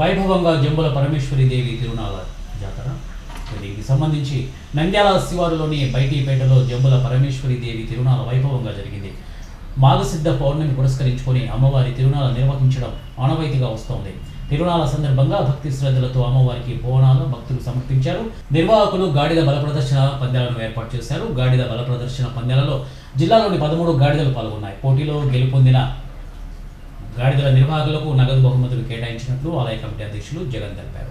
వైభవంగా జంబుల పరమేశ్వరి దేవి తిరునాళ జాతర. దీనికి సంబంధించి నంద్యాల శివారులోని బైటీపేటలో జంబుల పరమేశ్వరి దేవి తిరునాళ వైభవంగా జరిగింది. మాఘసిద్ధ పౌర్ణమి పురస్కరించుకొని అమ్మవారి తిరునాళ నిర్వహించడం ఆనవాయితీగా వస్తోంది. తిరునాళ సందర్భంగా భక్తి శ్రద్ధలతో అమ్మవారికి బోనాలు భక్తులు సమర్పించారు. నిర్వాహకులు గాడిద బల ప్రదర్శన పందాలను ఏర్పాటు చేశారు. గాడిద బల ప్రదర్శన పందాలలో జిల్లాలోని పదమూడు గాడిదలు పాల్గొన్నాయి. పోటీలో గెలుపొందిన గాడిదల నిర్వాహకులకు నగదు బహుమతులు కేటాయించినట్లు ఆలయ కమిటీ అధ్యక్షులు జగన్ తెలిపారు.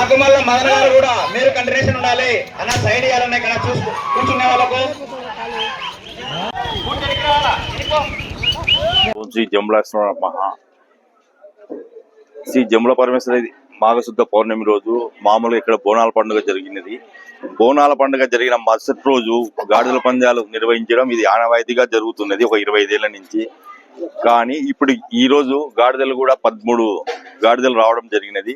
ఆకుమల్ల మదన గారు కూడా మీరు కంటిన్యూషన్ ఉండాలి. అన్న సైడ్ ఇవ్వాలన్న ఇక్కడ చూసు కూర్చునే వాళ్ళకు. శ్రీ జంబులేశ్వర మహా శ్రీ జంబుల పరమేశ్వర మాఘశుద్ధ పౌర్ణమి రోజు మామూలుగా ఇక్కడ బోనాల పండుగ జరిగినది. బోనాల పండుగ జరిగిన మరుసటి రోజు గాడిదల పందాలు నిర్వహించడం ఇది ఆనవాయితీగా జరుగుతున్నది ఒక ఇరవై ఐదేళ్ళ నుంచి. కానీ ఇప్పుడు ఈరోజు గాడిదలు కూడా పదమూడు గాడిదలు రావడం జరిగినది.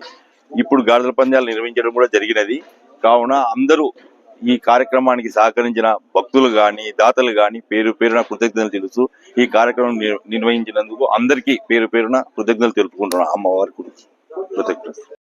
ఇప్పుడు గాడిదల పందాలు నిర్వహించడం కూడా జరిగినది. కావున అందరూ ఈ కార్యక్రమానికి సహకరించిన భక్తులు గాని దాతలు కానీ పేరు పేరున కృతజ్ఞతలు తెలుసు ఈ కార్యక్రమం నిర్వహించినందుకు అందరికీ పేరు పేరున కృతజ్ఞతలు తెలుపుకుంటున్నాను. అమ్మవారి గురించి కృతజ్ఞతలు.